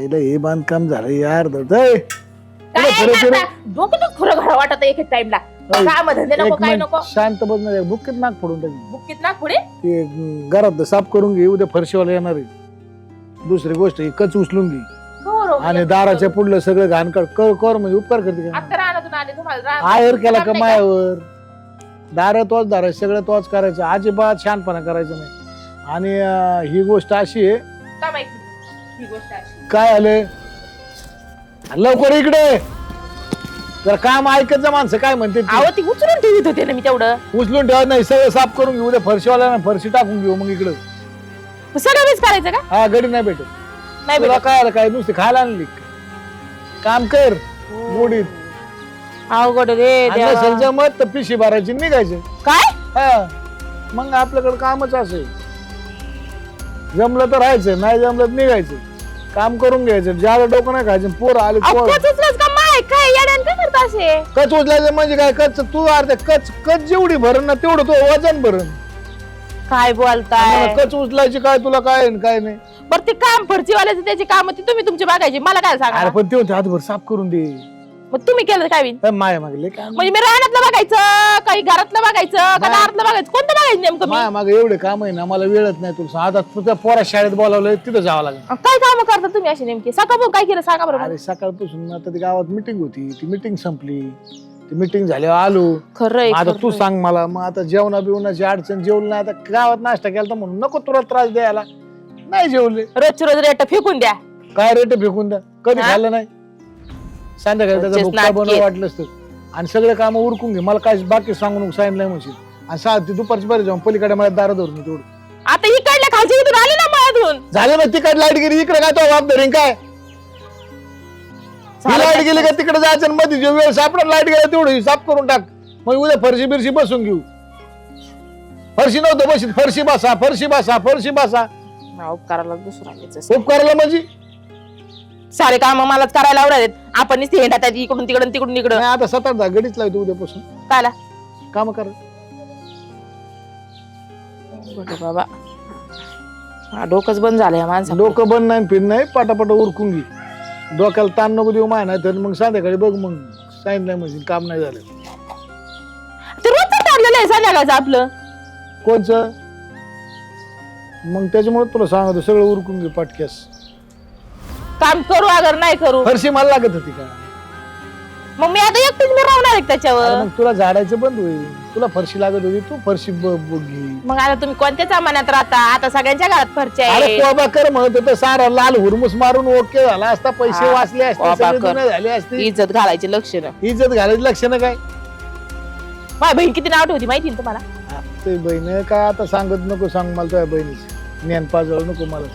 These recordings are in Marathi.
आईला हे बांधकाम झालं यार दळतंय. काय पुढे, पुढे, करता? डोकं तर खुरं घर वाटत एक टाइमला ओय, काम धंदे नको एक काय मिनिट, नको. शांत बस ना बुक्कीत नाक फोडून टाकी. बुक्कीत ना पुढे? ते अं, घरात साफ करून घे उद्या फरशीवाला येणार आहे. दुसरी गोष्ट ही कच उचलून घे. आणि दाराच्या. पुढलं सगळं घाण कर कर कर म्हणजे उपकार करते का? आता रानातून आले तुम्हाला रानात आयर केला का नाही मायावर? दार तोच दार सगळं तोच करायचं. अजिबात शानपणा करायचं नाही. आणि अं, ही गोष्ट अशी आहे का माहिती ही गोष्ट अशी. काय आलं लवकर इकडे. जर काम ऐकत जा माणसं काय म्हणते ते. अहो ती उचलून ठेवीत होते ना मी तेवढं. उचलून ठेवत नाही सगळं साफ करून घेऊ उद्या फरशीवाला ना फरशी टाकून घेऊ मग इकडं. सगळं मीच करायचं का? हा गडी नाही भेटत. नाही तुला भेटत. काय आलं काय नुसते खायला आणली? काम कर गोडीत अवघड रे आणि देवा. नसेल जमत तर पिशी भरायची आणि निघायचं. काय? हा मग आपल्याकडे कामच असेल जमलं तर राहायचं नाही जमलं तर निघायचं. काम करून घ्यायचं ज्याला डोकं नाही खायचं पोरं आले पोरं. कच उचलच का माय? काय येड्यान काय करता असे? कच उचलायचं म्हणजे काय? कच तू अर्ध्या कच कच जेवढी भरण ना तेवढं तो वजन भरण काय बोलताय? कच उचलायची काय तुला काय काय नाही. बरं ते काम फरचीवाल्याचं त्याची काम ती तुम्ही तुमची बघायची मला काय सांगा? अरे पण ते म्हणते हातभर साफ करून दे. मग तुम्ही केलं तर काय होईल काय माया मागले काय म्हणजे मी रानातलं बघायचं काही घरातलं बघायचं का बाय. दारातलं बघायचं? कोणतं बघायचं नेमकं मी? माया मागे एवढे काम आहे ना मला वेळच नाही तुला. आता तुझ्या पोरा शाळेत बोलावलंय तिथं जावं लागेल. काय काम करता तुम्ही अशी नेमकी? सकाळ काय केलं? सांगा बरं अरे सकाळपासून आता ती गावात मिटिंग होती. ती मिटिंग संपली. ती मिटिंग झाल्यावर आलो. खरंय मग आता तू खरंय. सांग मला मग आता जेवणा बिवणाची अडचण जेवलं नाही आता गावात नाश्ता केला तर म्हणून नको तुला त्रास द्यायला. नाही जेवले. रोजची रोज रेट फेकून द्या. काय रेट फेकून द्या? कधी हा? खाल्लं नाही? संध्याकाळी त्याचा भुक्का नाटके. बनव वाटलंच तर आणि सगळे काम उरकून घे. मला काय बाकी सांगू नको सांगितलं नाही म्हणशील. आणि सा ती दुपारची बरी जाऊन पलीकडे मला दारा धरून ये तेवढं. आता इकडल्या खालच्या इथून आले ना मळ्यातून झालं ना तिकडे लाइट गेली इकडे काय तो बाप धरीन काय? ही झालं लाइट? गेली का तिकडे जायचं आणि मध्ये जो वेळ सापडा लाइट गेला तेवढं ही साफ करून टाक. मग उद्या फरशी बिरशी बसून घेऊ. फरशी नव्हतं बशीत. फरशी बसा फरशी बसा फरशी बसा. नाव करायला दुसरा घ्यायचं. उपकारला म्हणजे? सारे काम मलाच करायला आवडत आपण नुसते हेंडा त्याची इकडून तिकडून तिकडून इकडं. नाही आता सतत जा गडीच लावतो उद्यापासून. काला काम कर. बरं बाबा. हा, डोकंच बंद झालं या माणसा डोकं बंद नाही फिर नाही पाटापाटा उरकून घे. डोक्याला ताण नको देऊ माय नाही तर मग संध्याकाळी बघ मग. सांगितलं म्हणजे काम नाही झालं. ते रोजच ठरलेलं आहे संध्याकाळचं आपलं. कोणचं? मग त्याच्यामुळे तुला सांगतो सगळं उरकून घे पाटक्यास. काम करू अगर नाही करू. फरशी मला लागत होती का? मग मी आता एकटीच मी राहणार आहे अरे त्याच्यावर मग तुला झाडायचं बंद होईल. तुला फरशी लागत होती तू फरशी ब- ब- घे. मग आता तुम्ही कोणत्या सामान्यात राहता? आता सगळ्यांच्या घरात फरचे अरे कोबा कर म्हणत होतं सारा लाल हुरमुस मारून ओके झाला असता पैसे हा, वाचले असते कोबा सगळे कर. जुने झाले असते. इज्जत घालायचे लक्ष ना इज्जत घालायचं लक्ष ना काय? माझी बहीण किती नाव ठेवती माहिती ना तुम्हाला? ते बहीण काय आता सांगत नको सांग मला तुझ्या बहिणीच. ज्ञान पाजळ नको मला.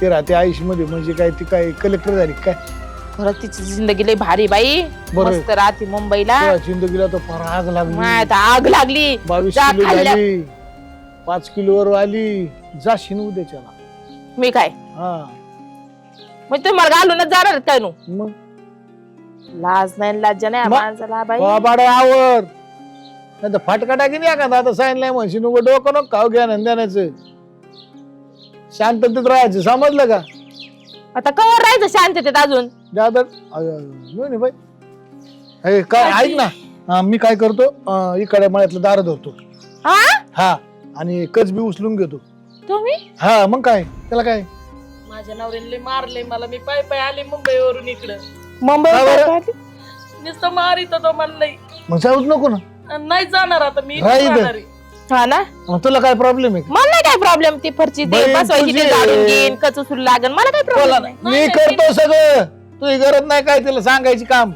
ते राहते आयुषमध्ये म्हणजे काय ती काय कलेक्टर झाली काय? खरंच तिची जिंदगी लई भारी बाई. बरं. मस्त राहते मुंबईला. चिंदगीला तर फार आग लागली. आता आग लागली. बावीस जा किलो खाल्ल्या. झाली. पाच किलोवर आली. जा शिन उद्याच्याला मी काय? हा. मग तुम्हाला घालूनच जाणार काय नु? मग? लाज नाही लाजा नाही माणसाला बाई. बाबाड आवर. नाही तर फाटका टाकीन एखादा. आता सांगितलंय म्हणशी नको डोकं नको खाऊ घ्या नंद्यानाचं शांततेत राहायचं समजलं का? आता कवर राहायचं शांततेत अजून? दादर नाही बाई. हे काय ऐक ना. हा, मी काय करतो अं, इकडे मळ्यातलं दार धरतो. हा? हा आणि कच बी उचलून घेतो. तुम्ही? हा मग काय? त्याला काय? माझ्या नवऱ्याने मारले मला. मी पाय पाय आले मुंबईवरून इकडं. मुंबई? नुसतं मारित तो मला लई मग जाऊच नको ना. आणि नाही जाणार आता मी. राही इथंच दे. राहणार आहे. हा ना? मग तुला काय प्रॉब्लेम आहे? मला नाही काय प्रॉब्लेम ती फरची ते बाई, बसवायची ते तुझी- झाडून घेईन कच उचलू लागन. मला काय बोला प्रॉब्लेम. मी करतो सगळं. तुझी गरज नाही काय तिला सांगायची काम.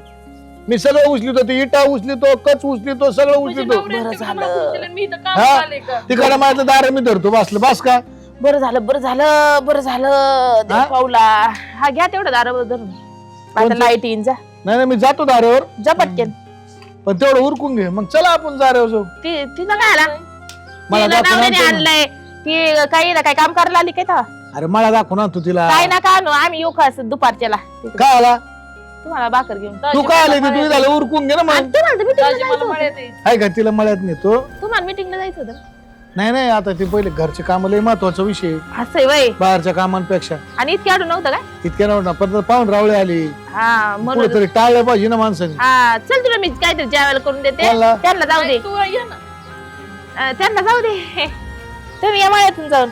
मी सगळं उचलितो ती इटा उचलितो कच उचलितो सगळं म्हणजे उचलितो. बरं झालं. मागून दिलं, मी इथं हा? काम आले का? तिकडे माझं दार मी धरतो बसलं बस का? बरं झालं बरं झालं बरं झालं. देव हा? पावला. हा घ्या तेवढं दारा धरून. आता कोणचं? लाइट येईन जा. नाही नाही मी जातो दारावर. जा पटकेन. पण तेवढं उरकून घे. मग चला आपण दारावर जाऊ. ती तिनं काय आला? मला तिनं दाखवून नवऱ्याने आणतो ना. आणलंय. की काही ना काय काम करायला आली काय तेव्हा? अरे मला दाखवून आणतो तिला. काय ना का आणू आम्ही येऊ का असं दुपारच्याला. काय आला? तुम्हाला भाकर घेऊन. तू काय आली ती? तुझी झालं उरकून घे ना आणि मग. तुम्हाला तर meeting ला दाजी जायचं मला होतं. मळ्यात यायचं. आहे का तिला मळ्यात नेतो? तुम्हाला मिटिंगला जायचं होतं नाही नाही आता ते पहिले घरचे काम लय महत्त्वाचा विषय. आहे. असं आहे वय. बाहेरच्या कामांपेक्षा. आणि इतके आडू नव्हतं काय? इतक्या नव्हतं पण पाहून रावळे आली. हा म्हणून कुठेतरी टाळलं पाहिजे ना माणसाने. हा चल तुला मी काहीतरी जेवायला करून देते. कोणाला? त्यांना जाऊ दे. तू ये ना. अं, त्यांना जाऊ दे. तुम्ही या माळ्यातून जाऊन.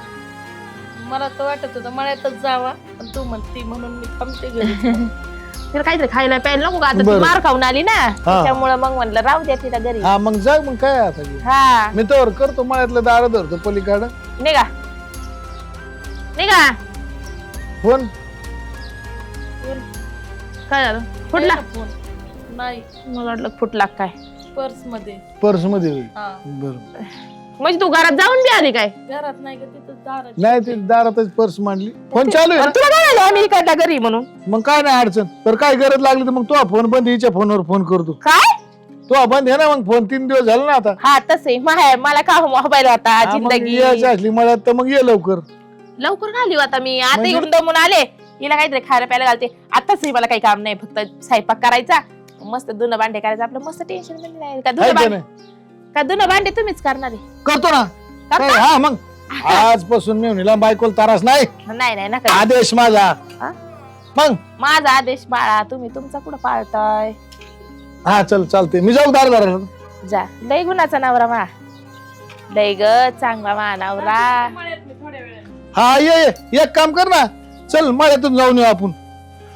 मला तर वाटत होतं मळ्यातच जावा पण तू म्हणती म्हणून मी थांबते घरी. तिला काहीतरी खायला प्यायला नको का? आता ती बरं. मार खाऊन आली ना. त्याच्यामुळे मग म्हणलं राहू द्या तिला घरी. हा मग जा मग काय आता. हा. मी तर करतो मळ्यातलं दार धरतो पलीकडं. निघा. निघा. फोन. काय झालं? फुटला. फोन नाही. मला वाटलं फुटला काय. पर्समध्ये पर्समध्ये होईल. हा. बरं. म्हणजे तू घरात जाऊन बी आली काय? घरात नाही का तिथं दारात. नाही ते दारातच पर्स मांडली. फोन चालू आहे तुला काय झालं? आम्ही इकडला घरी म्हणून. मग काय नाही अडचण. तर काय गरज लागली तर मग तो फोन बंद हिच्या फोनवर फोन करतो. काय? तो बंद आहे ना मग फोन तीन दिवस झाला ना आता. हा तसे. मला का मोबाईल होता? हा, मग जिंदगी. यायची असली मळ्यात तर मग ये लवकर. लवकर घाली आता मी? आता म्हणजे? इकडून दमून आले. हिला काहीतरी खायला प्यायला घालते. आताच मला काही काम नाही फक्त स्वयंपाक करायचा. मस्त धुणं भांडे करायचं आपलं मस्त टेन्शन नाही. का धुणं भांडे का धुणं भांडे तुम्हीच करणार आहे? करतो ना. करता? काय, हा मग. आजपासून मी म्हणला बायकोल तारास नाही. नाही नाही नका. आदेश माझा. हा? मग? माझा आदेश बाळा तुम्ही तुमचा कुठं पाळताय? हा चल चालते मी जाऊ दार दार जा. लय गुणाचा नवरा मा लय ग चांगला मा नवरा. हा ये ये. एक काम कर ना. चल मळ्यातून जाऊन येऊ आपण.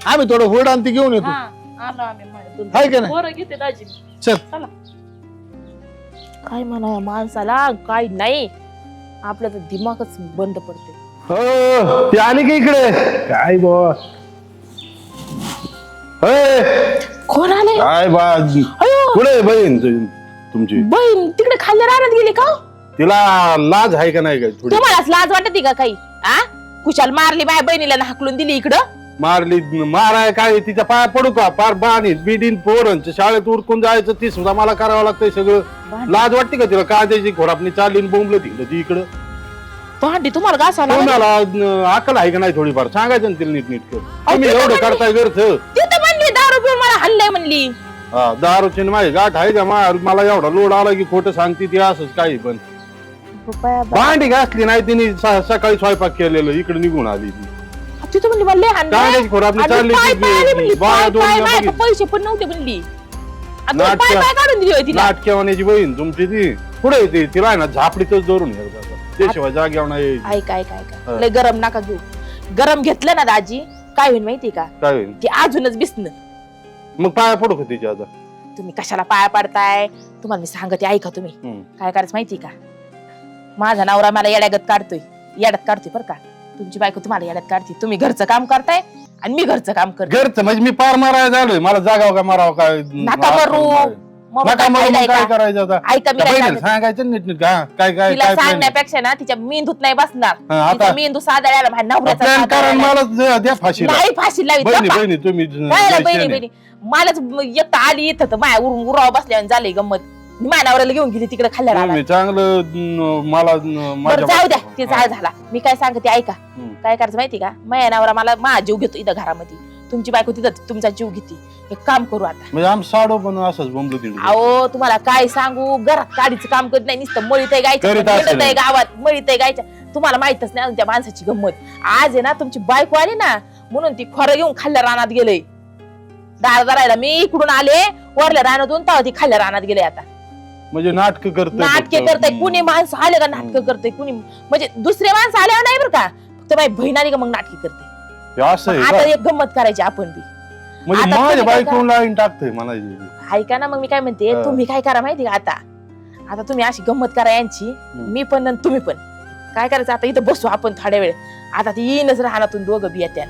आम्ही थोडं होड आणती घेऊन येतो. आलो आम्ही हाय का नाही? पोरं घेते दाजी. चल. चला. काय म्हणा या माणसाला? काय नाही. आपलं तर दिमागच बंद पडते हो ती आली की इकडे? काय बा? कोण आले? काय बा? अयो! कुठे आहे बहीण तु- तुमची? बहीण तिकडे खाल्ल्या राहण्यात गेली का? तिला लाज आहे का नाही काय थोडी? तुम्हालाच लाज वाटते का काही? आ? कुशाल मारली बाय बहिणीला ना हाकलून दिली इकडं? मारली माराय काय तिच्या पाया पडू का? पार बाणीत बिडीन पोरांच्या शाळेत उरकून जायचं ती सुद्धा मला करावं लागतंय सगळं. लाज वाटते का तिला? कांद्याची घोडापणी चालली बोंबलं तिकडं ती इकडं भांडी तुम्हाला घासावं लागेल. कोणाला अक्कल आहे का नाही थोडीफार? सांगायचं ना तिला नीट नीट तुम्ही एवढं करताय घरचं ती तर म्हणली दारू पिऊन मला हल्लय म्हणली. हा दारूची न माझी गाठ आहे का? मा- मला एवढा लोड आला की खोटं सांगते ती असंच काही पण. रुपया भांडी घासली नाही तिने स- सकाळी स्वयंपाक केलेलं इकडे निघून आली ती. ती तर म्हणली मला लय हाणलंय. कांद्याची खोडापणी आणि चालली पाय ती पाय आली म्हणली, बाया पाय दोन पाय जण माझ्याकडे बघितली. पैसे पण नव्हते म्हणली. आता तुम्ही नाटकं. पाय पाय काढून दिली होती तिला. नाटकेवाण्याची बहीण तुमची ती. पुढे येते तिला आहे ना झापडीतच धरून. ऐक ऐक ऐक. हा. लय गरम नका घेऊ. गरम घेतलं ना दाजी काय होईल माहिती का? काय होईल? ते अजूनच बिसन मग पाया पडू का तिच्या आता? तुम्ही कशाला पाया पाडताय? तुम्हाला मी सांगते ऐका तुम्ही. हम्म. काय करायचं माहिती का? माझा नवरा मला येड्यागत काढतोय. येड्यात काढतोय बरं का? तुमची बायको तुम्हाला येड्यात काढते तुम्ही घरचं काम करताय आणि मी घरचं काम करते घरचं म्हणजे मी पार मारायला झालोय मला जागाव का मारावं काय नका मारू. मग नका काय मारू मग फायदा काय आहे का? करायचं आता ऐका मी त्या काय बहिणीला सांगते. सांगायचं नीट नीट काय काय तिला काय plan आहे? सांगण्यापेक्षा ना तिच्या मेंदूत नाही बसणार हा, आता तिचा मेंदू साधायला प्लॅन. मला द्या फाशीला नाही फाशी लावी बहिणी तुम्ही काय बहिणी. बहिणी मलाच एकटा आली येत तर माया उरून उराव बसल्यावर झाले गंमत माझ्या नवऱ्याला घेऊन गेली तिकडे खाल्ल्या चांगलं न, मला न, बरं माझ्या जाऊ द्या. ते जाळ झाला. मी काय सांगते ऐका. हम्म. काय करायचं माहिती का? माझ्या नवरा मला माझा जीव घेतो इथं घरामध्ये. तुमची बायको तिथं तुमचा जीव घेते. एक काम करू आता. म्हणजे आम साडो पण असंच बोंबलो तिकडे. अहो तुम्हाला काय सांगू? घरात काडीचं काम करत नाही नुसतं मळीत आहे करीत गायचं. आहे गावात मळीत आहे गायच्या. तुम्हाला माहितच नाही अजून त्या माणसाची गंमत. आज आहे ना तुमची बायको आली ना म्हणून ती खोरं घेऊन खाल्ल्या रानात गेलंय. दार दारायला मी इकडून आले वरल्या रानातून तेव्हा ती खाल्ल्या रानात गेले आता. म्हणजे नाटक करत नाटके करताय. कुणी माणसं आले का नाटकं करते कुणी म्हणजे दुसरे माणसं आल्यावर नाही बरं का? फक्त माझी बहीण आली का मग नाटकी करते. असं आहे आता का? एक गंमत करायची आपण बी. म्हणजे आता माझ्या तुम्ही काय बायकोला लाईन टाकतोय मला ऐका ना मग मी काय म्हणते हा. तुम्ही काय करा माहिती का आता? आता तुम्ही अशी गंमत करा यांची मी पण आणि तुम्ही पण. काय करायचं? आता इथं बसू आपण थोड्या वेळ. आता ती येईनच राहण्यातून दोघं बी येत्या.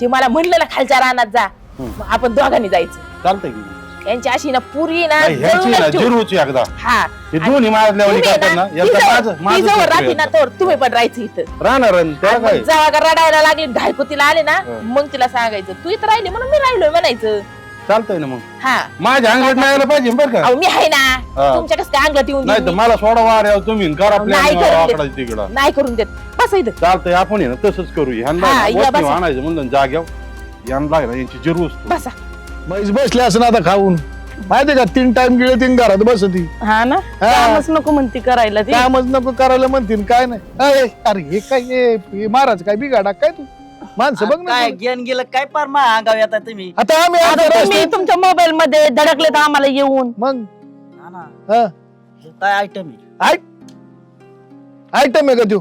ते मला म्हणलं ना खालच्या रानात जा. हम्म. मग आपण दोघांनी जायचं. चालतंय की यांची अशी ना पुरी ना नाही, ह्याची ना जळूनच ठेवू. जिरूची एकदा. हा. हे दोन्ही तुम्ही करतात ना, ना ती एकदा जवळ- माझं ती माझं जवळ करतोय राहते ना. तर तुम्ही पण राहायचं इथं. राहणार आणि काय? जेव्हा का रडायला लागली ढायको तिला आले ना हा. मग तिला सांगायचं तू इथं राहिली म्हणून मी राहिलोय म्हणायचं. चालतंय ना मग. हा. माझ्या अंगलट नाही यायला पाहिजे बरं का? अहो मी आहे ना. हा. तुमच्या कसं काय अंगलट येऊन नाही तर मला सोडा वाऱ्यावर तुम्ही करा नाही करून देत. तिकडं? नाही करून देत. बस इथं. चालतंय आपण आहे ना तसंच करू ह्यांना हा, ना या वरती बसा. आणायचं म्हणलं जाग्यावर. यांना लागला यांची जिरूच म्हैस बसले असं आता खाऊन. माहितीये का तीन टाइम गेले तीन घरात बसती. हा ना? हा. कामच नको म्हणती करायला ती. कामच नको करायला म्हणतील काय नाही. अय, अरे हे काय हे हे महाराज काय बिघाडा काय तू? माणसं बघ ना काय घेऊन गेलं काय पार मा अंगाव येतात तुम्ही? आता आम्ही आता आता तुम्ही रस्त्यात- तुमच्या मोबाईल मध्ये धडकले तर आम्हाला येऊन. मग? हा ना. हा. हे काय आयटम आहे? आयटम आहे का तू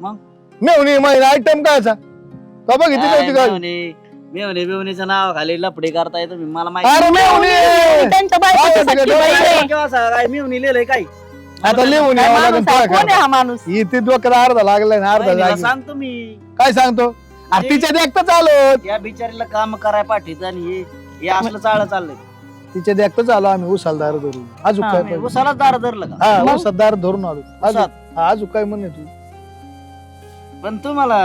मग? मेवणी माहिती आयटम काय असा? का बघितली काय नव्हती काय? मेवणे मेवणे बिवणीचं नाव खाली लपडे करताय तुम्ही मला माहिती मेवणी! त्यांच्या बायकोची काय सख्खी वाटतं बहीण आहे. काय केव्हा असं काय मेवणी लिहिलंय काय? आता लिहून काय यावं माणूस आहे? कोण आहे हा माणूस? इथे डोक्याला अर्धा लागलाय ना अर्धा बहिणीला जागी. सांग तुम्ही. काय सांगतो? अरे तिच्या देखता चालत. या बिचारीला काम कराय पाठीत आणि हे हे असलं चाळ चाललंय. तिच्या देखता चालू आम्ही उसालदार धरून. अजून काय पाहिजे? उसाला दार धरलं का? हा मग? उसादार धरून आलो. अजून उसात. हा, अजून काय म्हणे तू? पण तुम्हाला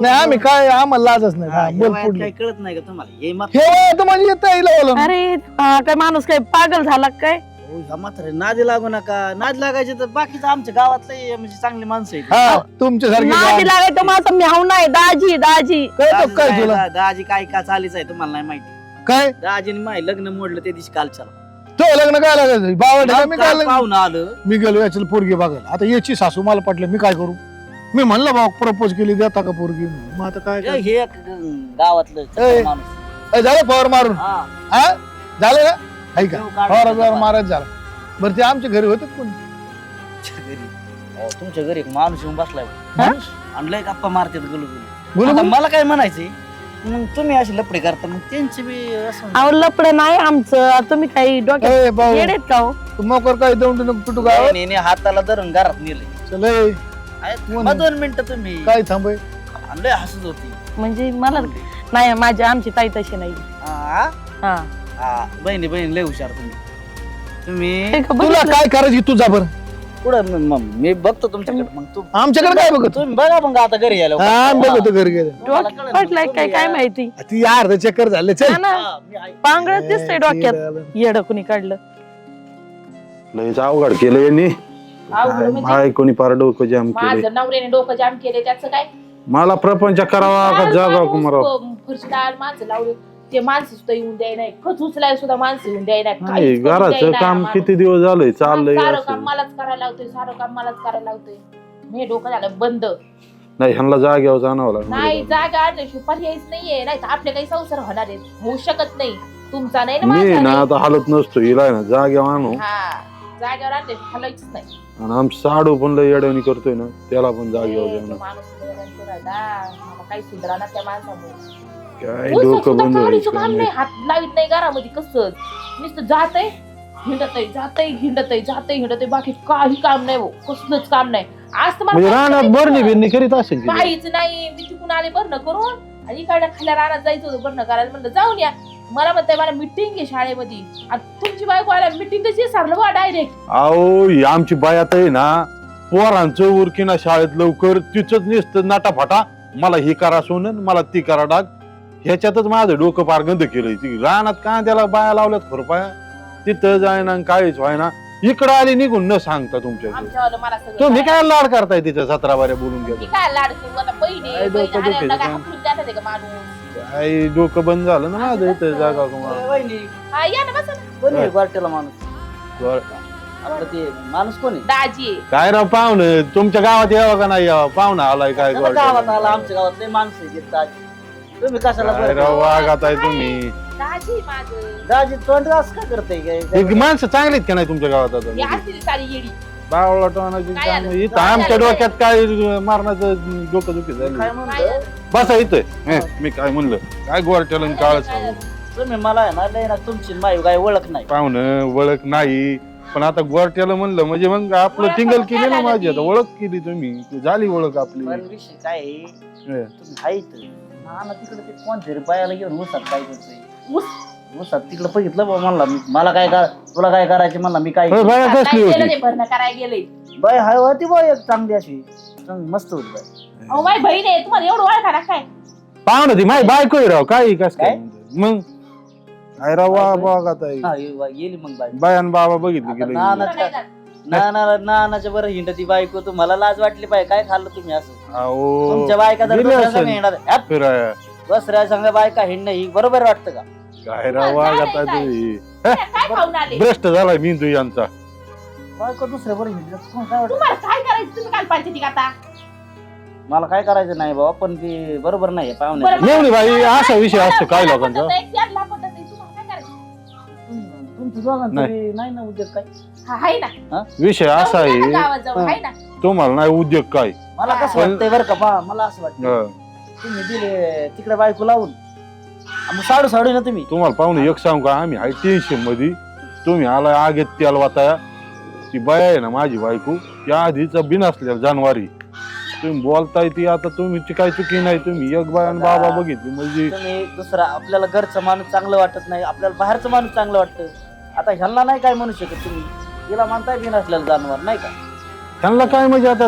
नाही आम्ही काय आम्हाला लाजच नाही. हा, हा, या बोल वयात पुढलं काही कळत नाही का तुम्हाला? हे मात वय तर म्हणजे येतं हिला बोलून. अरे हा, काय माणूस काय पागल झाला काय? हो, ह्या म्हातारे नादी लागू नका. नाद लागायचे तर बाकीचं आमच्या गावातले म्हणजे चांगली माणसं आहेत. हा तुमच्यासारखी नादी गाव. लागायचं माझं म्याव नाही दाजी दाजी. कळतं दाजी काय काय- तुला? दा- दाजी काय का चालीच आहे तुम्हाला नाही माहिती. काय? दाजीने माही लग्न मोडलं त्या दिवशी काल चला तो लग्न काय लागायचं? बाबा मी काय लग्न पाहून आलं. मी गेलो याची पोरगी बघायला. आता याची सासू मला पटले मी काय करू? मी म्हणलं भाऊ प्रपोज केली देता का पोरगी? मग आता काय हे-? हे एक गावातलं ए. चक्कर माणूस. ए, झालं फवार मारून? हा. हा? झालं ना ऐका देव काढून फवार बिवार बाबा. मारायचं झालं. बरं ते आमच्या घरी होतं कोण? तुमच्या घरी? अहो, तुमच्या घरी एक माणूस येऊन बसलाय. माणूस? आणलंय गप्पा मारतात गुलू बोलू. मला काय म्हणायचंय? मग तुम्ही अशी लपडे करता मग त्यांची बी असं अहो लपड नाही आमचं. तुम्ही काही डोक्यात ए, भाऊ. येडेत का हो? तू मोकर काय देऊन नको पिटू गावात? नाही, नाही, हाताला धरून घरात नेले चल ए, दोन मिनिटं तुम्ही. काय थांबय? आणलंय हसत होती. म्हणजे मला नाही माझी आमची ताई तशी नाही. हा? हा. हा, बहिणी बहीण लय हुशार तुम्ही. तुम्ही का तुला? काय करायची तुझा बरं. पुढं म- म- मी बघतो तुमच्याकडे मग तू आमच्याकडे काय बघत? तुम्ही बघा मग आता घरी यायला हा बघतो घरी गेलं तुम्हाला कळलं ना, काय तुम्ही काय या. माहिती? ती अर्ध चक्कर झाले चल. हा ना. हा, मी ऐक- पांगळत दिसतंय डोक्यात. येड कुणी काढलं. लयच अवघड केलं यांनी. अवघड म्हणजे कोणी पार डोकं जाम केले माझं नवऱ्याने डोकं जाम केले त्याचं काय? मला प्रपंच करावा का जागा कुमारा फरशी डाळ माणसं लावले. ते माणसं सुद्धा येऊन द्याय नाही खत उचलाय सुद्धा माणसं येऊन द्याय नाही नाही काहीच करून घराचं काम किती दिवस झालंय? चाललंय सारं असं. काम मलाच करायला लावतोय सारं काम मलाच करायला लावतोय. मी डोकं झालं बंद. नाही ह्यांना जाग्यावर जाणवं नाही लागलं जागा आणल्याशिवाय पर्यायच नाहीये. नाही तर आपले काही संसार होणार आहेत. होऊ शकत नाही. तुमचा नाही ना मी माझा ना नाही. आता हालत नसतो. हिला ना जाग्यावर आणू. हा. जागेवर हलायच नाही. आणि आमचं साडू पण लय येडवणी करतोय ना त्याला पण जागेवर ए, तो जाणं माणूस वेड्यांचा राहिला. मला काही सुधरा ना त्या माणसामुळे. काय ऊसात डोकं सुद्धा बंद काडीचं काम व्हायचं नाही हात लावित नाही घरामध्ये कसं नुसतं जातय हिंडतय जातय हिंडतय जातय हिंडतय बाकी काही काम नाही भाऊ कसलंच काम नाही. आज तर मला म्हणजे रानात बरणी नाही. बिरणी करीत असेल की काहीच नाही मी तिकून आले बरणं करून आणि इकडे खाल्या रानात जायचं होतं बरं करायला म्हणलं जाऊन या. मला म्हणताय मला मिटिंग आहे शाळेमध्ये. आता तुमची बायको आल्या मिटिंग तशी सारलं बा डायरेक्ट अहो ही आमची बायात आहे ना पोरांचं उरकीना शाळेत लवकर तिचंच नेसत नाटाफाटा. मला ही करा सोनन मला ती करा डाग. ह्याच्यातच माझं डोकं पार गंध केलंय. ती रानात का त्याला बाया लावल्यात खुरपाया. तिथं जायना आणि काहीच व्हायना. इकडं आली निघून न सांगता तुमच्या आमच्यावालं मला सगळं तुम्ही काय- लाड करताय तिच्या सतरा बाऱ्या बोलून मी गेलो? काय लाड करू? आता बहिणी काय बहिणी डोकं का? माणूस? काय डोकं बंद झालं ना माझं इथं जागा कुमार. ए, वहिनी. हा या ना बसा ना. कोणी आहे काय? गोरट्याला माणूस? आपलं ते माणूस कोणी दाजी आहे. काय राव पाहुणं? तुमच्या गावात यावं का नाही यावं? पाहुणा आलाय काय गावात आला? आमच्या गावातले माणसं दाजी. तुम्ही कशाला काय बरं- राव वागात आहे तुम्ही? दाजी आहे माझं. दाजी तोंड असं का करते हे माणसं चांगली आहेत का नाही तुमच्या गावात ही आता असली सारी येडी. बावळा टोनाची काय काम-? इथं काय आमच्या? डोक्यात काय मारण्याचं डोकं दुखी काय झालं काय म्हणतो झालं? बसा इथं. हे, मी काय म्हणलं? काय गोरट्याला काळ? तुम्ही मला आहे ना लय ना तुमची माई काय ओळख नाही. पाहुणं ओळख नाही. पण आता गोरट्याला म्हणलं म्हणजे मग आपलं ओळख टिंगल केली ना झालं माझी? आता ओळख केली तुम्ही. झाली ओळख आपली. पण विषय काय आहे, हे. तुम्ही ना तिकडे ते बायाला घेऊन उसात काय करतोय? तिकडे बघितलं बा म्हणला मी मला काय कर तुला काय करायचे म्हणला मी काय होय, बाया काय कसली केलं होती? ते भरणं करायला गेले. बाय हाय होती बा एक चांगली अशी. मस्त होती बाय अहो माझी बहीण आहे तुम्हाला एवढं ओळखा ना काय? पाहुणं ती माझी बायको आहे राव काय कस काय? काय? मग? काय राव वा बघ आता हा ये- वा- गेली मग बाय बायान बाबा बघितलं आता गेलं. ना- तुला काय ना नानाच्या बरं हिंड ती बायको तुम्हाला लाज वाटली पाय काय खाल्लं तुम्ही असं? तुमच्या बायका जर गेली दुसऱ्या फिराया संघ बायका हिंडणं ही बरोबर वाटतं का? काय राव आता हे? काय खाऊन आले? भ्रष्ट झालाय मेंदू यांचा. बायको दुसऱ्या बरं घेतलं तुम्हाला काय वाटतं? तुम्हाला काय करायचं? तुम्ही काल पंचायती आता? मला काय करायचं नाही बाबा पण ते बरोबर नाही पाहुणे. बाई असा विषय असतो काय लोकांचा. पटत नाही, त्याला पटत नाही, तुम्हाला काय करायचं? तुमचं दोघांचं नाही. बी नाही ना उद्योग काय? हा, ना. विषय असा जाऊ द्या ना आहे गावाजवळ, आहे ना. तुम्हाला नाही उद्योग काय. मला कसं पण- वाटतंय बरं का बा मला असं वाटतं हं. तुम्ही दिले तिकडे बायको लावून. मग साडू साडू ना तुम्ही. तुम्हाला पाहुणे एक सांगू का आम्ही हाय टेन्शनमध्ये तुम्ही आलाय आगेत तेल वाटाया ती बाया आहे ना माझी बायको त्या आधीचा बिन असलेला जानवारी. तुम्ही बोलताय ती आता तुमची काय चुकी नाही. तुम्ही एक बायान बाबा बघितली म्हणजे तुम्ही दुसरा आपल्याला घरचं माणूस चांगलं वाटत नाही आपल्याला बाहेरचं माणूस चांगलं वाटतं आता ह्यांना नाही काय म्हणू शकत तुम्ही. हिला मानताय बिन असलेलं जानवर नाही का? त्यांना काय म्हणजे आता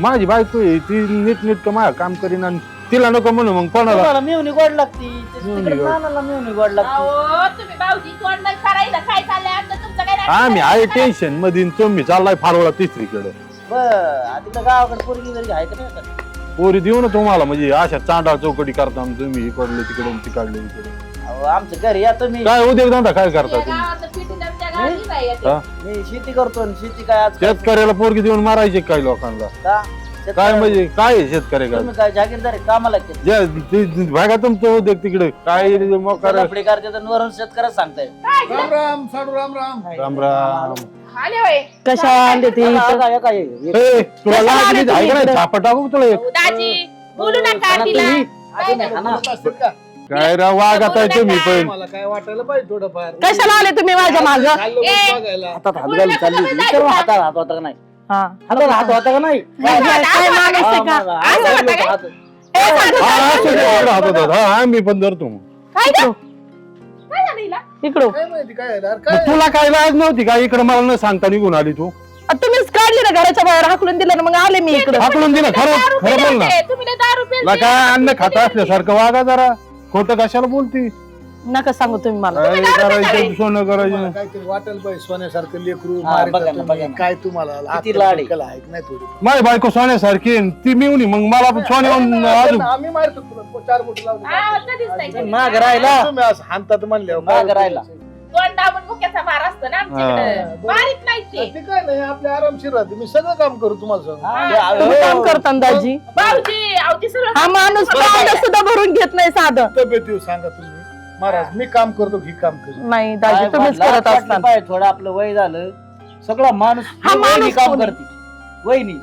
माझी बायको आहे ती नीट नीट माझ्या काम करीन आणि तिला नको म्हणू मग कोणाला. तुम्हाला मेवणी गोड लागती. मेवणी गोड. नानाला मेवणी गोड लागती. अहो, तुम्ही भाऊजी तोंड नाही करायला काय चाललंय? आमचं तुमचं काय नाही आम्ही आहे? टेन्शनमध्ये आणि तुम्ही चाललाय फारवळा तिसरीकडे. बर तिकडे गावाकडे पोरगी वगैरे आहे का नाही का? पोरी देऊ ना तुम्हाला म्हणजे अशा चांडा चौकटी करता आणि तुम्ही इकडले तिकडे आणि तिकडले इकडे अहो, आमच्या घरी या तुम्ही. काय उद्योग धंदा काय करता तुम्ही? नाही येते. हा? मी शेती करतो आणि शेती काय आज शेतकऱ्याला पोरगी देऊन मारायचे काय लोकांना का? काय शेतकऱ्या- म्हणजे काय आहे शेतकरी काय तुम्ही काय जागीरदार आहे, कामाला ते. उद्योग तिकडे काय मोकार वरून शेतकऱ्याच सांगताय काय राम राम साडू राम राम राम राम आले होय कशा ते ए, तुला लाज का नाही टाकू तुला एक दाजी बोलू नका तुम्ही. का? काय राव वाघ आता तुम्ही. पण मला काय वाटायला पाहिजे थोडंफार कशाला आले तुम्ही माझ्या माग ए. बघायला. हातात हात घालून चालली तुम्ही होती. विचारू? हातात हात होता का नाही हा हातात हात होता का नाही काय काय काय माणूस आहे का हा, असं मग हात होतं घालून काय? हात- ए, साधू, हा, साधू, असं नाही, एवढं हात होतात. हा, आम्ही पण धरतो मग. काय इकडं, काय झालं हिला? इकडं. काय माहिती काय झालं? अरे मग काय तुला काय लाज नव्हती का इकडे मला न सांगता निघून आली तू आ, तुम्हीच काढली ना घराच्या बाहेर हाकलून दिलं ना मग आले मी इकडं हाकलून दिलं खरं दारू खरं बोल ना पिले होते. तुम्ही लय दारू पिले ला होते. काय अन्न खाता असल्यासारखं वागा जरा खोटं कशाला बोलती नका सांगू तुम्ही मला काय करायचं सोनं करायचं तुम्हाला काहीतरी वाटेल पाहिजे सोन्यासारखं लेकरू हा, मारिता बघा ना, तुम्ही. बघा ना. काय तुम्हाला किती लाड आहे. अक्कल आहे का नाही थोडी माझी बायको सोन्यासारखी आहे. ती मिळून मग मला पण सोने अजून आम्ही मारतो तुला चार बोट केलं. माग राहिला तुम्ही असं हाणतात म्हणल्यावर मागं राहिला. मार असतो ना आमच्याकडे. हा. मारीत नाही ते. ते काय नाही आपल्या आरामशीर राहते. मी सगळं काम करू तुम्हाला सांगू. हा, ते- तुम्ही काम करता दाजी? भाऊजी अवती सगळं हा माणूस सुद्धा भरून घेत नाही साधं. तब्येत येऊ सांगा तुम्ही. महाराज मी काम करतो ही काम करू नाही काय दाजी तुम्हीच करत असता पाहिजे, थोडं आपलं वय झालं. सगळा माणूस हा वहिनी माणूस काम कोण? आहे? करते. वहिनी.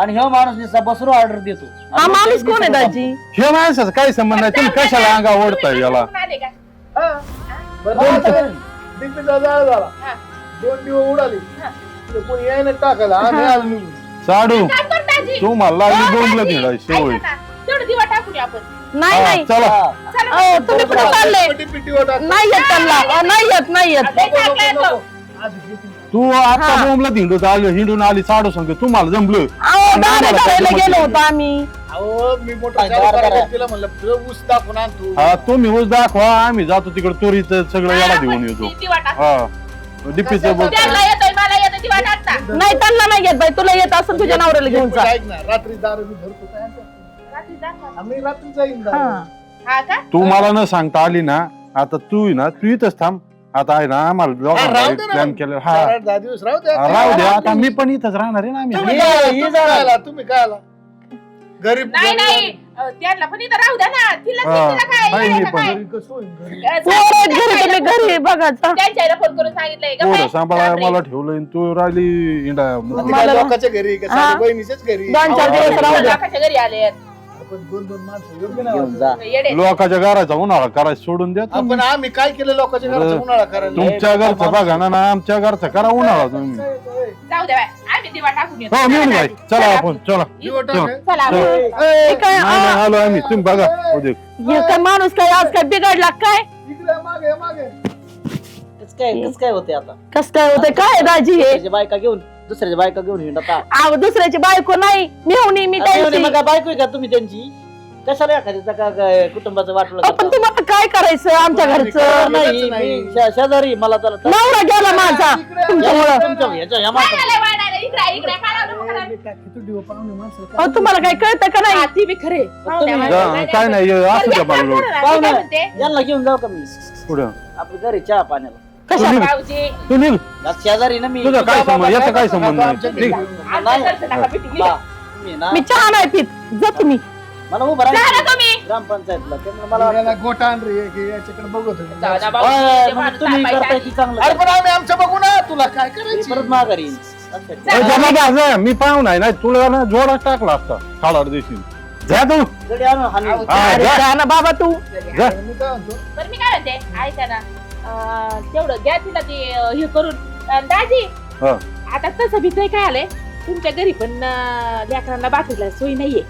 आणि हा माणूस नुसता बसरो ऑर्डर देतो. हा आणि माणूस कोण आहे दाजी? हे माणसाचं काही संबंध नाही. तुम्ही कशाला अंगा ओढताय याला? हा. बरं, जाळ झाला हा. दोन दिवस उडाली कोणी यायला टाकायला आम्ही आलो निघून. साडू. तू मला हो, लागली बोंबलं दाजी. तिला ऐका शेवळी ना, तेवढं दिवा टाकूया आपण नाही हा, नाही चला हा. चला. अहो, तुम्ही कुठं चालले पटी पिटीवर टाक. नाही येत त्यांना अ, नाही येत नाही तो. आज किती- तू आता हा. बोंबला हिंडून आली हिंडून आली साडू सांग तुम्हाला जमलं अहो दारे करायला गेलो. होतो आम्ही अहो मी मोटर काय चालू दार करायला करा. तिला म्हणलं तुला ऊस दाखवून आण तू. हा तुम्ही ऊस दाखवा आम्ही जातो तिकडे चोरीचं सगळं याला देऊन येतो. ती दिवा टाक. हा डीपीचं बघ. त्याला येतोय मला येतोय दिवा टाकता नाही त्यांना नाही येत बाई तुला येत असेल तुझ्या नवऱ्याला घेऊन जा. ऐक ना रात्री दारू मी धरतो काय? आणतात? रात्री दाखवा. आम्ही रात्री जाईन हा. हा का? तू मला न सांगता आली ना आता तू ना तू इथंच थांब. आता आहे ना आम्हाला हा, राहू दे ना. प्लॅन केलं हा. राहू द्या राहू दे आता मी पण इथंच राहणार आहे ना आम्ही तुम्ही काय आला? गरीब नाही नाही अ, त्यांना पण इथं राहू द्या ना तिला हा. तिला काय नाही, येडे मी का पण. काय? घरी कसं होईल घरी? अ, पोरं आहेत घरी तुम्ही घरी बघायचा त्यांच्या आईला फोन करून सांगितलंय का पोरं बाई? सांभाळायला बापरे. मला ठेवलंय आणि तू राहिली इंडा आता काय मला- लोकांच्या घरी का हा. बहिणीच्याच घरी दोन चार दिवस राहू द्या लोकांच्या घरी आले आपण दोन दोन माणसं योग्य नाही घेऊन वाटत. जा. येडे लोकांच्या घराचा उन्हाळा करायला सोडून द्या तुम्ही. आपण आम्ही काय केलं लोकांच्या घराचा. उन्हाळा करायला? तुमच्या घरचं बघा ना ना आमच्या घरचा करा उन्हाळा तुम्ही. काय आहे? जाऊ द्या बाई. आम्ही दिवा टाकून येतो. हो मिळून चला आपण. चला. दिवा टाक. चला आपण. ए, काय नाही नाही आ, आलो आम्ही. तुम्ही बघा उद्या. हे काय माणूस काय आज काय बिघडला काय? इकडे मागे मागे. कस काय कस काय होते आता? कस काय होतंय? काय दाजी हे? बायका घेऊन? दुसऱ्याच्या बायका घेऊन हिंडत आहात. आव दुसऱ्याची बायको नाही. मी आता एवढी त्यांची मग काय बायको आहे का तुम्ही त्यांची? कशाला एखाद्याचा का कुटुंबाचं वाटलं अहो, पण? तुम्हाला काय करायचं आमच्या घरचं? नाही. मी शे- शेजारी मला तर तर- नवरा गेला माझा. तुमच्यामुळं. तुमच्या माणसाला- वाढायला? इकडे इकडे काय लावलं मग? काय? अहो तुम्हाला काय कळतं का नाही? ती बी खरे तुम्ही- जा, काय नाही असू द्या मला मी पाहुणे. यांना घेऊन जाऊ का मी? पुढं आपलं घरी चहा पाण्याला. तू निघ, भाऊजी तू निघ. या शेजारी ना मी. तुझा काय संबंध? याचा काय संबंध? नाही आमच्या निघ. आमच्या घरचं नका भेटू, निघा. बा, तुम्ही ना. मी चहा नाही पित. जा तुम्ही. मला उभं जा ना राहायचं तुम्ही. ग्रामपंचायतला. त्यामुळे मला वाटलं याला गोटा आण रे हे याच्याकडे बघत होतो. जाऊ द्या अय, भाऊजी, ते मग माणूस तुम्ही थांबायचं करताय आहे. ती चांगलं? अरे पण आम्ही आमचं बघू ना. तुला काय मी करायचं? परत माघारी येईन. ए, जा बाबा, जा. मी पाहून आहे ना तुला ना जोडा टाकला असता. साडार देशील. जा तू. गडी आणून हाणून. हा, अरे जा. जा ना बाबा तू. जा. मी काय म्हणतो? बरं मी काय म्हणते? ऐका ना. अं, तेवढं द्या तिला ते अं, हे करून अं, दाजी हा. आता तसं बी काही काय आलंय तुमच्या घरी पण अं, लेकरांना बाथरूमला सोय नाहीये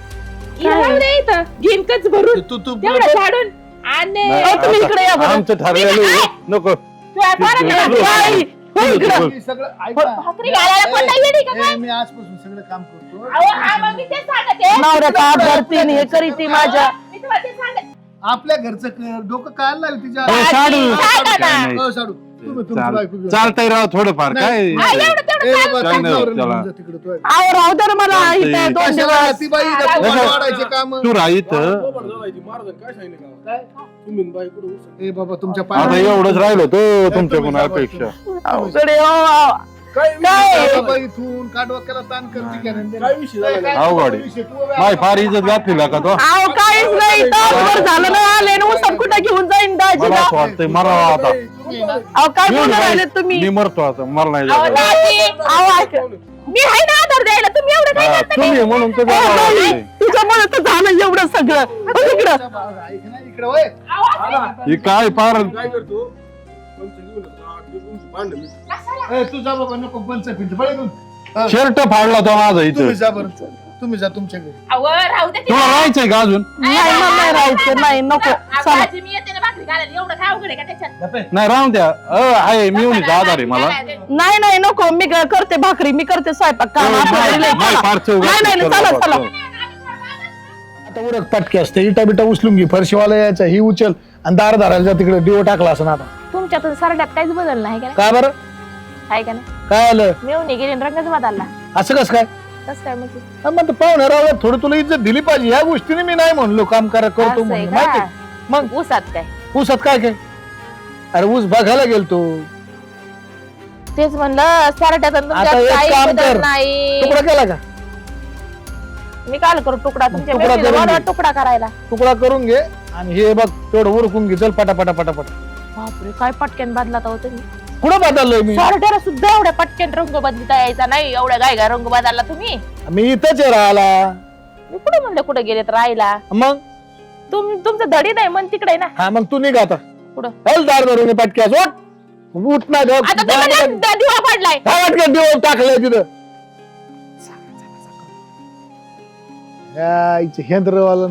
हिला राहू दे इथं घेईन कच भरून तू तू तेवढं झाडून आणि नाही, अहो, तुम्ही आता इकडे या बरं. आमचं ठरलेलं आहे. नको तुझ्या पोरांना तुझं- आई, हो इकडं. मी सगळं ऐक ना. भाकरी घालायला कोण नाही येडी का ए, काय? मी आजपासून सगळं काम करतो अहो, हा मग मी तेच सांगते. नवऱ्याचा आधार तीन हे करीती माझ्या मी तुम्हाला तेच सांगते. आपल्या घरचं डोकं काय लागलं तिच्या ए, साडू. काय नाही. हो, साडू तुम्ही तुमची चाल- बायको घेऊन. चालतंय राव थोडंफार नाही. काय हा, एवढं तेवढं ए, चालतं. बाबा, काय तू नाही होत नवरा त्याला. घेऊन जा तिकडे, तू आहे. आव राहू दे ना मला चालतंय. इथं दोन कशाला दिवस ती बाई इथं हा, पोरं हा. वाढायचे काम तू राह इथं ए बाबा तुमच्या आता एवढंच राहिलो तो जा, अपेक्षा अवघड आहे, हो, अहो. काय काय? बाबा इथून? काढवाक्याला ताण करते की नाही? काय अवघड आहे. विषय? तू माय फार इज्जत घातली का तो? अहो काहीच नाही. तासभर झालं ना आले ना उसात कुठं घेऊन जाईन मला दाजीला असं वाटतंय मला आता. अहो काय घेऊन बोलून राहिले जाईल. तुम्ही? मी मरतो आता. मला नाही अहो, जायचं. दाजी, अहो ऐक. मी आहे ना आधार द्यायला. तुम्ही एवढं काय हा, करता तुम्ही म्हणून तर लागतंय. तुझ्यामुळे तर झालं एवढं सगळं. बघ इकडं. ऐक ना इकडे वय. ही काय फार तू जा बाबा नको पंच पिंच बळे घेऊन. शर्ट फाडला तो माझा इथं. तुम्ही जा बरं. तुम्ही जा तुमच्या घरी अहो, राहू दे तुला राहायचंय का अजून? नाही मला राहायचं नाही नको. अहो, चला. दाजी, मी येते ना भाकरी घालायला. एवढं काय अवघड आहे का त्याच्यात? नाही राहून द्या. अ, आहे मिळून आधार आहे मला. नाही नाही नको. मी करते भाकरी मी करते स्वयंपाक. काम. फार चव नाही नाही चला चला. आता उरक पटके असते. इटा बिटा उचलून घे. फरशीवाला यायचा ही उचल. आणि दार धरायला जा तिकडे डिओ टाकला असं आता तुमच्यात सरड्यात काहीच बदल नाही का काय बरं? आहे का नाही? काय आलं? मिळून गेली आणि रंगच बदलला. असं कसं काय? कसं काय म्हणजे? हा, मग पाहुणे रावला थोडं तुला इज्जत दिली पाहिजे. ह्या गोष्टीने मी नाही म्हणलो काम करा करतो असं आहे म्हणून. का? माहिती आहे? मग? ऊसात काय? ऊसात काय काय? अरे ऊस बघायला गेलतो. तेच म्हणलं सरड्यात आणि आता तुमच्यात एक काही काम बदल कर. नाही. तुकडा केला का? मी काल करू तुकडा तुमच्या तुकडा करून घे. तुकडा करायला. तुकडा करून घे आणि हे बघ तेवढं उरकून घे. चल पटा पटा पटा पटा बापरे काय पटक्यान बदलात होतं मी कुठं बदललोय मी? सरड्याला सुद्धा एवढ्या पटक्यान रंग बदलता यायचा नाही एवढ्या गाय गाय रंग बदलला तुम्ही? मी इथंच आहे राहिला मी कुठे म्हणलं कुठे गेलेत राहायला? मग? तुम तुमचं धडी नाही मन तिकडे आहे ना. हा मग तू निघ आता. कुठं? हल दार धरून पटक्यास उठ. ना आता तुम्ही दिवा पडलाय? देव टाकलंय तिथं. या, इथे हेंद्रवाला